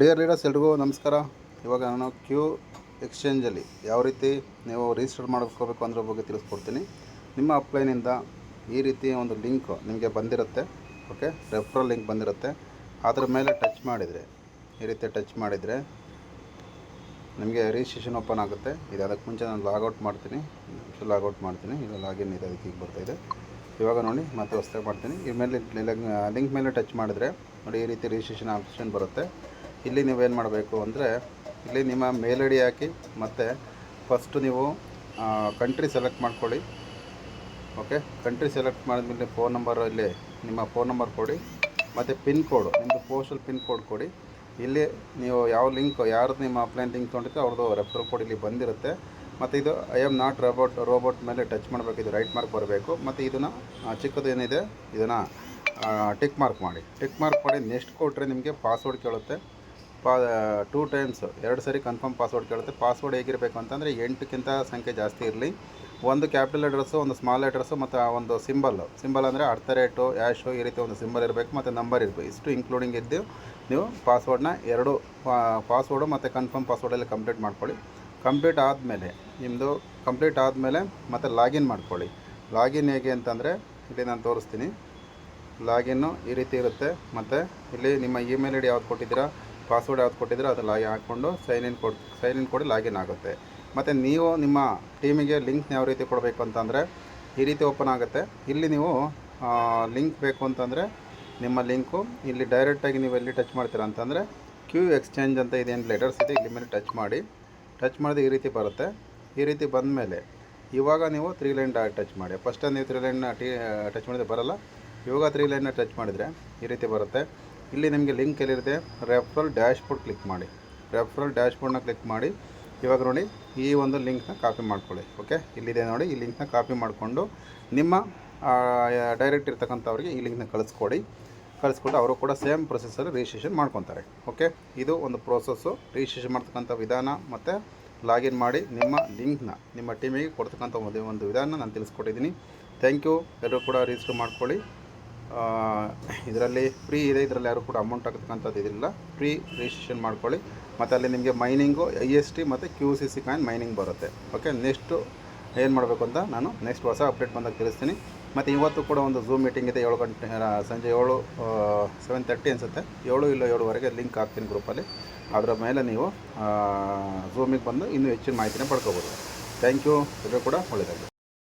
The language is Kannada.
ಡಿಯರ್ ಲೀಡರ್ಸ್ ಎಲ್ರಿಗೂ ನಮಸ್ಕಾರ. ಇವಾಗ ನಾನು ಕ್ಯೂ ಎಕ್ಸ್ಚೇಂಜಲ್ಲಿ ಯಾವ ರೀತಿ ನೀವು ರಿಜಿಸ್ಟರ್ ಮಾಡ್ಕೋಬೇಕು ಅಂದ್ರ ಬಗ್ಗೆ ತಿಳಿಸ್ಕೊಡ್ತೀನಿ. ನಿಮ್ಮ ಅಪ್ಲೈನಿಂದ ಈ ರೀತಿ ಒಂದು ಲಿಂಕ್ ನಿಮಗೆ ಬಂದಿರುತ್ತೆ. ಓಕೆ ರೆಫ್ರಲ್ ಲಿಂಕ್ ಬಂದಿರುತ್ತೆ. ಅದ್ರ ಮೇಲೆ ಟಚ್ ಮಾಡಿದರೆ, ಈ ರೀತಿ ಟಚ್ ಮಾಡಿದರೆ ನಿಮಗೆ ರಿಜಿಸ್ಟ್ರೇಷನ್ ಓಪನ್ ಆಗುತ್ತೆ. ಇದು ಅದಕ್ಕೆ ಮುಂಚೆ ನಾನು ಲಾಗೌಟ್ ಮಾಡ್ತೀನಿ. ಲಾಗೌಟ್ ಮಾಡ್ತೀನಿ. ಇಲ್ಲ ಲಾಗಿನ್ ಇದೆ, ಅದಕ್ಕೆ ಈಗ ಬರ್ತಾಯಿದೆ ಇವಾಗ ನೋಡಿ, ಮತ್ತೆ ಹೊಸ್ದಾಗಿ ಮಾಡ್ತೀನಿ. ಈ ಮೇಲೆ ಲಿಂಕ್ ಮೇಲೆ ಟಚ್ ಮಾಡಿದರೆ ನೋಡಿ, ಈ ರೀತಿ ರಿಜಿಸ್ಟ್ರೇಷನ್ ಆಪ್ಷನ್ ಬರುತ್ತೆ. ಇಲ್ಲಿ ನೀವೇನು ಮಾಡಬೇಕು ಅಂದರೆ ಇಲ್ಲಿ ನಿಮ್ಮ ಮೇಲ್ ಐ ಡಿ ಹಾಕಿ ಮತ್ತು ಫಸ್ಟು ನೀವು ಕಂಟ್ರಿ ಸೆಲೆಕ್ಟ್ ಮಾಡ್ಕೊಳ್ಳಿ. ಓಕೆ ಕಂಟ್ರಿ ಸೆಲೆಕ್ಟ್ ಮಾಡಿದ್ಮೇಲೆ ಫೋನ್ ನಂಬರ್ ಇಲ್ಲಿ ನಿಮ್ಮ ಫೋನ್ ನಂಬರ್ ಕೊಡಿ. ಮತ್ತು ಪಿನ್ ಕೋಡು ನಿಮ್ಮದು ಪೋಸ್ಟಲ್ ಪಿನ್ ಕೋಡ್ ಕೊಡಿ. ಇಲ್ಲಿ ನೀವು ಯಾವ ಲಿಂಕ್ ಯಾರ್ದು ನಿಮ್ಮ ಆಫ್ಲೈನ್ ಲಿಂಕ್ ತೊಗೊಂಡಿದ್ದೆ ಅವ್ರದ್ದು ರೆಫರ್ ಕೋಡ್ ಇಲ್ಲಿ ಬಂದಿರುತ್ತೆ. ಮತ್ತು ಇದು I am not robot robot ಮೇಲೆ ಟಚ್ ಮಾಡಬೇಕು, ಇದು ರೈಟ್ ಮಾರ್ಕ್ ಬರಬೇಕು. ಮತ್ತು ಇದನ್ನು ಚಿಕ್ಕದು ಏನಿದೆ, ಇದನ್ನು ಟಿಕ್ ಮಾರ್ಕ್ ಮಾಡಿ. ಟಿಕ್ ಮಾರ್ಕ್ ಮಾಡಿ ನೆಕ್ಸ್ಟ್ ಕೊಟ್ಟರೆ ನಿಮಗೆ ಪಾಸ್ವರ್ಡ್ ಕೇಳುತ್ತೆ. ಪಾ ಟೂ ಟೈಮ್ಸ್ ಎರಡು ಸರಿ ಕನ್ಫರ್ಮ್ ಪಾಸ್ವರ್ಡ್ ಕೇಳುತ್ತೆ. ಪಾಸ್ವರ್ಡ್ ಹೇಗಿರಬೇಕು ಅಂತಂದರೆ ಎಂಟಕ್ಕಿಂತ ಸಂಖ್ಯೆ ಜಾಸ್ತಿ ಇರಲಿ. ಒಂದು ಕ್ಯಾಪಿಟಲ್ ಲೆಟರ್ಸು ಒಂದು ಸ್ಮಾಲ್ ಲೆಟರ್ಸು ಮತ್ತು ಒಂದು ಸಿಂಬಲ್ ಸಿಂಬಲ್ ಅಂದರೆ ಅರ್ಥ ರೇಟು ಈ ರೀತಿ ಒಂದು ಸಿಂಬಲ್ ಇರಬೇಕು ಮತ್ತು ನಂಬರ್ ಇರಬೇಕು. ಇಷ್ಟು ಇನ್ಕ್ಲೂಡಿಂಗ್ ಇದ್ದು ನೀವು ಪಾಸ್ವರ್ಡ್ನ ಎರಡು ಪಾಸ್ವರ್ಡು ಮತ್ತು ಕನ್ಫರ್ಮ್ ಪಾಸ್ವರ್ಡಲ್ಲಿ ಕಂಪ್ಲೀಟ್ ಮಾಡ್ಕೊಳ್ಳಿ. ಕಂಪ್ಲೀಟ್ ಆದಮೇಲೆ ನಿಮ್ಮದು ಕಂಪ್ಲೀಟ್ ಆದಮೇಲೆ ಮತ್ತೆ ಲಾಗಿನ್ ಮಾಡ್ಕೊಳ್ಳಿ. ಲಾಗಿನ್ ಹೇಗೆ ಅಂತಂದರೆ ಇಲ್ಲಿ ನಾನು ತೋರಿಸ್ತೀನಿ. ಲಾಗಿನ್ನು ಈ ರೀತಿ ಇರುತ್ತೆ. ಮತ್ತು ಇಲ್ಲಿ ನಿಮ್ಮ ಇಮೇಲ್ ಐ ಡಿ ಯಾವ್ದು ಕೊಟ್ಟಿದ್ದೀರಾ? ಪಾಸ್ವರ್ಡ್ ಯಾವ್ದು ಕೊಟ್ಟಿದ್ರೆ ಅದು ಲಾಗಿ ಹಾಕ್ಕೊಂಡು sign in code sign in ಕೊಡಿ ಲಾಗಿನ್ ಆಗುತ್ತೆ. ಮತ್ತು ನೀವು ನಿಮ್ಮ ಟೀಮಿಗೆ ಲಿಂಕ್ನ ಯಾವ ರೀತಿ ಕೊಡಬೇಕು ಅಂತಂದರೆ ಈ ರೀತಿ ಓಪನ್ ಆಗುತ್ತೆ. ಇಲ್ಲಿ ನೀವು ಲಿಂಕ್ ಬೇಕು ಅಂತಂದರೆ ನಿಮ್ಮ ಲಿಂಕು, ಇಲ್ಲಿ ಡೈರೆಕ್ಟಾಗಿ ನೀವು ಎಲ್ಲಿ ಟಚ್ ಮಾಡ್ತೀರಾ ಅಂತಂದರೆ ಕ್ಯೂ ಎಕ್ಸ್ಚೇಂಜ್ ಅಂತ ಇದೇನು ಲೆಟರ್ಸ್ ಇದೆ, ಇಲ್ಲಿ ಮೇಲೆ ಟಚ್ ಮಾಡಿ. ಟಚ್ ಮಾಡಿದ್ರೆ ಈ ರೀತಿ ಬರುತ್ತೆ. ಈ ರೀತಿ ಬಂದ ಮೇಲೆ ಇವಾಗ ನೀವು ತ್ರೀ ಲೈನ್ ಟಚ್ ಮಾಡಿ. ಫಸ್ಟ್ ನೀವು ತ್ರೀ ಲೈನ್ನ ಟಚ್ ಮಾಡಿದ್ರೆ ಬರಲ್ಲ. ಇವಾಗ ತ್ರೀ ಲೈನ್ನ ಟಚ್ ಮಾಡಿದರೆ ಈ ರೀತಿ ಬರುತ್ತೆ. ಇಲ್ಲಿ ನಿಮಗೆ ಲಿಂಕ್ ಎಲ್ಲಿರುತ್ತೆ? ರೆಫರಲ್ ಡ್ಯಾಶ್ಬೋರ್ಡ್ ಕ್ಲಿಕ್ ಮಾಡಿ. ರೆಫರಲ್ ಡ್ಯಾಶ್ಬೋರ್ಡ್ನ ಕ್ಲಿಕ್ ಮಾಡಿ. ಇವಾಗ ನೋಡಿ, ಈ ಒಂದು ಲಿಂಕ್ನ ಕಾಪಿ ಮಾಡ್ಕೊಳ್ಳಿ ಓಕೆ ಇಲ್ಲಿದೆ ನೋಡಿ, ಈ ಲಿಂಕ್ನ ಕಾಪಿ ಮಾಡಿಕೊಂಡು ನಿಮ್ಮ ಡೈರೆಕ್ಟ್ ಇರ್ತಕ್ಕಂಥವ್ರಿಗೆ ಈ ಲಿಂಕ್ನ ಕಳಿಸ್ಕೊಡಿ. ಕಳಿಸ್ಕೊಂಡು ಅವರು ಕೂಡ ಸೇಮ್ ಪ್ರೊಸೆಸಲ್ಲಿ ರಿಜಿಸ್ಟ್ರೇಷನ್ ಮಾಡ್ಕೊತಾರೆ ಓಕೆ ಇದು ಒಂದು ಪ್ರೋಸೆಸ್ಸು ರಿಜಿಸ್ಟ್ರೇಷನ್ ಮಾಡ್ತಕ್ಕಂಥ ವಿಧಾನ ಮತ್ತು ಲಾಗಿನ್ ಮಾಡಿ ನಿಮ್ಮ ಲಿಂಕ್ನ ನಿಮ್ಮ ಟೀಮಿಗೆ ಕೊಡ್ತಕ್ಕಂಥ ಒಂದು ಒಂದು ವಿಧಾನ ನಾನು ತಿಳಿಸ್ಕೊಟ್ಟಿದ್ದೀನಿ. ಥ್ಯಾಂಕ್ ಯು ಎಲ್ಲರೂ ಕೂಡ ರಿಜಿಸ್ಟರ್ ಮಾಡ್ಕೊಳ್ಳಿ. ಇದರಲ್ಲಿ ಫ್ರೀ ಇದೆ, ಇದರಲ್ಲಿ ಯಾರು ಕೂಡ ಅಮೌಂಟ್ ಹಾಕತಕ್ಕಂಥದ್ದು ಇದಿಲ್ಲ. ಫ್ರೀ ರಿಜಿಸ್ಟ್ರೇಷನ್ ಮಾಡ್ಕೊಳ್ಳಿ. ಮತ್ತು ಅಲ್ಲಿ ನಿಮಗೆ ಮೈನಿಂಗು ಐ ಎಸ್ ಟಿ ಮತ್ತು Q C C coin mining ಬರುತ್ತೆ. ಓಕೆ ನೆಕ್ಸ್ಟು ಏನು ಮಾಡಬೇಕು ಅಂತ ನಾನು ನೆಕ್ಸ್ಟ್ ಹೊಸ ಅಪ್ಡೇಟ್ ಬಂದಾಗ ತಿಳಿಸ್ತೀನಿ. ಮತ್ತು ಇವತ್ತು ಕೂಡ ಒಂದು ಝೂಮ್ ಮೀಟಿಂಗ್ ಇದೆ, ಏಳು ಗಂಟೆ ಸಂಜೆ ಏಳು ಸೆವೆನ್ ತರ್ಟಿ ಅನಿಸುತ್ತೆ. ಏಳು ಇಲ್ಲ ಏಳುವರೆಗೆ ಲಿಂಕ್ ಹಾಕ್ತೀನಿ ಗ್ರೂಪಲ್ಲಿ ಅದರ ಮೇಲೆ ನೀವು ಝೂಮಿಗೆ ಬಂದು ಇನ್ನೂ ಹೆಚ್ಚಿನ ಮಾಹಿತಿನ ಪಡ್ಕೋಬೋದು. ಥ್ಯಾಂಕ್ ಯು ಎಲ್ಲರೂ ಕೂಡ ಒಳ್ಳೆಯದಾಗಲಿ